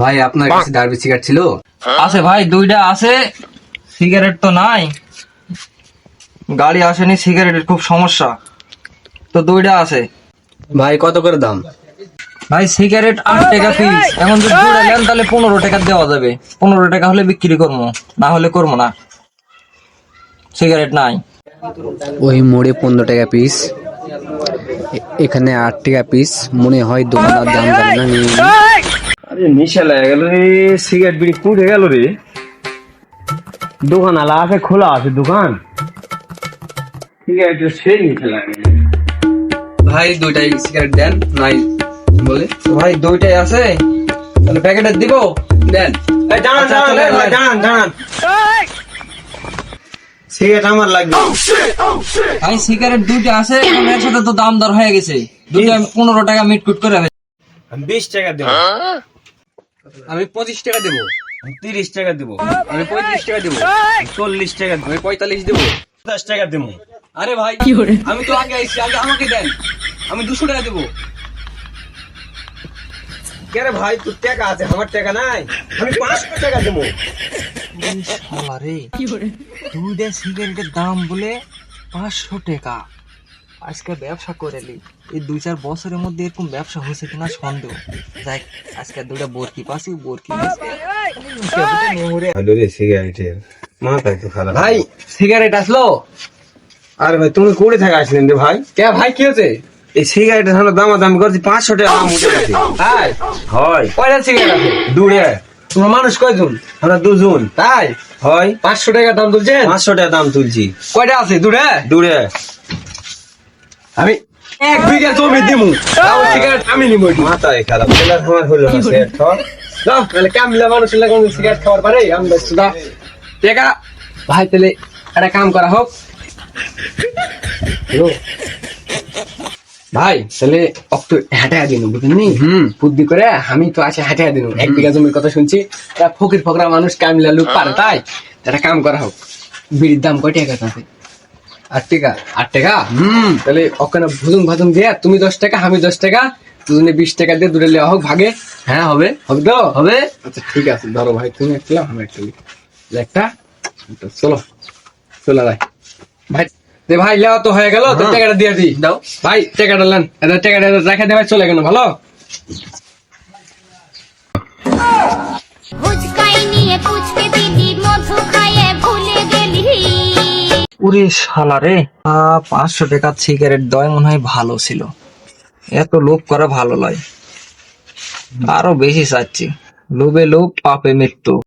ভাই আপনার কাছে ডার্বি সিগারেট ছিল? আছে ভাই দুইটা আছে। সিগারেট তো নাই। গাড়ি আসেনি সিগারেটের খুব সমস্যা। তো দুইটা আছে। ভাই কত করে দাম? ভাই সিগারেট আট টাকা পিস এখন যদি দুইটা নেন তাহলে পনেরো টাকা দেওয়া যাবে। পনেরো টাকা হলে বিক্রি করব না হলে করব না। সিগারেট নাই। ওই মোড়ে পনেরো টাকা পিস এখানে আট টাকা পিস মনে হয় দোকানের দাম জানে না। আরে নিশা লাগে গেল রে সিগারেট বিড়ি পুড়ে গেল রে। দোকান আলা আছে খোলা আছে দোকান। সিগারেটের সেই নিশা লাগে ভাই দুইটাই সিগারেট দেন নাই বলে। তো ভাই দুইটাই আছে তাহলে প্যাকেটে দিব? দেন। আয়। দাঁড়ান দাঁড়ান সিগারেট আমার লাগবে। ভাই সিগারেট দুইটা আছে এখন এর সাথে তো দাম দর হয়ে গেছে। দুইটা পনেরো টাকা মিটকুট করে বিশ টাকা দেবো। আমি পঁচিশ টাকা দেবো। তিরিশ টাকা দেবো। আমি পঁয়ত্রিশ টাকা দেবো। চল্লিশ টাকা আমি পঁয়তাল্লিশ দেবো। পঞ্চাশ টাকা দেবো। আরে ভাই আমি তো আগে আইছি আগে আমাকে দেন। আমি দুশো টাকা দেবো। কে ভাই তোর টাকা আছে আমার টাকা নাই। আমি পাঁচশো টাকা দেবো। শালা রে। দুইটা সিগারেটের দাম বলে পাঁচশো টাকা। আজকে ব্যবসা করে লি। এই দুই চার বছরের মধ্যে এরকম ব্যবসা হয়েছে কিনা সন্দেহ। যাই আজকে দুইটা বরকি পাসি বরকি সিগারেটের খারাপ। ভাই সিগারেট আসলো? আরে ভাই তুমি করে থাকা আসলেন রে ভাই। কে ভাই কি হয়েছে? এই সিগারেটের হলো দাম দাম করছি পাঁচশো টাকা দাম উঠে গেছে। তাই হয়। কয়টা সিগারেট আছে? দূরে তোমার মানুষ কয়জন? আমরা দুজন। তাই? হয়। পাঁচশো টাকা দাম তুলছে পাঁচশো টাকা দাম তুলছি। কয়টা আছে? দূরে দূরে আমি এক বিঘা জমি দিমু। তাও সিগারেট আমি নিবো মাথায় খারাপ। ছেলে আমার হলো না তাহলে কামলা মানুষ লাগে সিগারেট খাওয়ার পারে। আমরা সুদা টাকা ভাই তাহলে একটা কাম করা হোক। ভাই তাহলে একটু হাঁটা দিন বুঝলি হুম। বুদ্ধি করে আমি তো আছে হাঁটা দিন এক বিঘা জমির কথা শুনছি। তা ফকির ফকরা মানুষ কামিলা লোক পারে তাই? একটা কাম করা হোক। বিড়ির দাম কয় টাকা আছে আট টাকা আট টাকা? হুম তাহলে ওখানে ভুজুম ভাজুম দিয়ে তুমি দশ টাকা আমি দশ টাকা দুজনে বিশ টাকা দিয়ে দূরে নেওয়া হোক ভাগে। হ্যাঁ হবে। হবে তো? হবে? আচ্ছা ঠিক আছে ধরো ভাই তুমি একটা আমি একটা একটা। একটা, চলো চলো ভাই ভাই দে ভাই লেওয়া তো হয়ে গেল তো টাকাটা দিয়ে দিই দাও। ভাই টাকাটা এটা টাকাটা রেখে দে ভাই চলে গেল ভালো? ওরে সালারে পাঁচশো টাকার সিগারেট দয় মনে হয় ভালো ছিল। এত লোভ করা ভালো নয় আরও বেশি চাচ্ছি। লোভে লোভ, পাপে মৃত্যু।